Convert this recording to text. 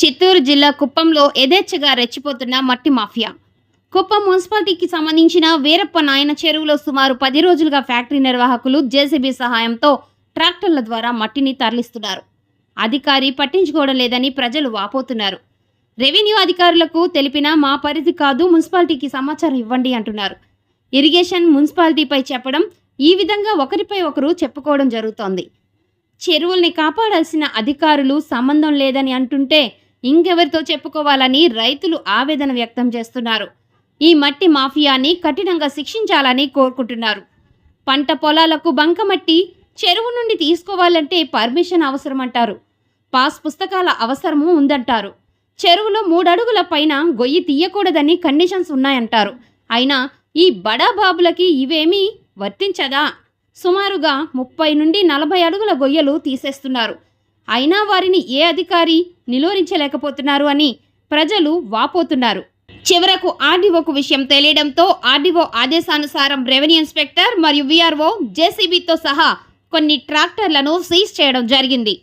చిత్తూరు జిల్లా కుప్పంలో యథేచ్ఛగా రెచ్చిపోతున్న మట్టి మాఫియా. కుప్పం మున్సిపాలిటీకి సంబంధించిన వీరప్ప నాయన చెరువులో సుమారు పది రోజులుగా ఫ్యాక్టరీ నిర్వాహకులు జేసీబీ సహాయంతో ట్రాక్టర్ల ద్వారా మట్టిని తరలిస్తున్నారు. అధికారి పట్టించుకోవడం లేదని ప్రజలు వాపోతున్నారు. రెవెన్యూ అధికారులకు తెలిపినా మా పరిధి కాదు మున్సిపాలిటీకి సమాచారం ఇవ్వండి అంటున్నారు. ఇరిగేషన్ మున్సిపాలిటీపై చెప్పడం ఈ విధంగా ఒకరిపై ఒకరు చెప్పుకోవడం జరుగుతోంది. చెరువుల్ని కాపాడాల్సిన అధికారులు సంబంధం లేదని అంటుంటే ఇంకెవరితో చెప్పుకోవాలని రైతులు ఆవేదన వ్యక్తం చేస్తున్నారు. ఈ మట్టి మాఫియాని కఠినంగా శిక్షించాలని కోరుకుంటున్నారు. పంట పొలాలకు బంకమట్టి చెరువు నుండి తీసుకోవాలంటే పర్మిషన్ అవసరమంటారు. పాస్ పుస్తకాల అవసరము ఉందంటారు. చెరువులో మూడడుగుల పైన గొయ్యి తీయకూడదని కండిషన్స్ ఉన్నాయంటారు. అయినా ఈ బడా బాబులకి ఇవేమీ వర్తించదా? సుమారుగా ముప్పై నుండి నలభై అడుగుల గొయ్యలు తీసేస్తున్నారు. అయినా వారిని ఏ అధికారి నిలువరించలేకపోతున్నారు అని ప్రజలు వాపోతున్నారు. చివరకు ఆర్డీఓకు విషయం తెలియడంతో ఆర్డీఓ ఆదేశానుసారం రెవెన్యూ ఇన్స్పెక్టర్ మరియు విఆర్ఓ జేసీబీతో సహా కొన్ని ట్రాక్టర్లను సీజ్ చేయడం జరిగింది.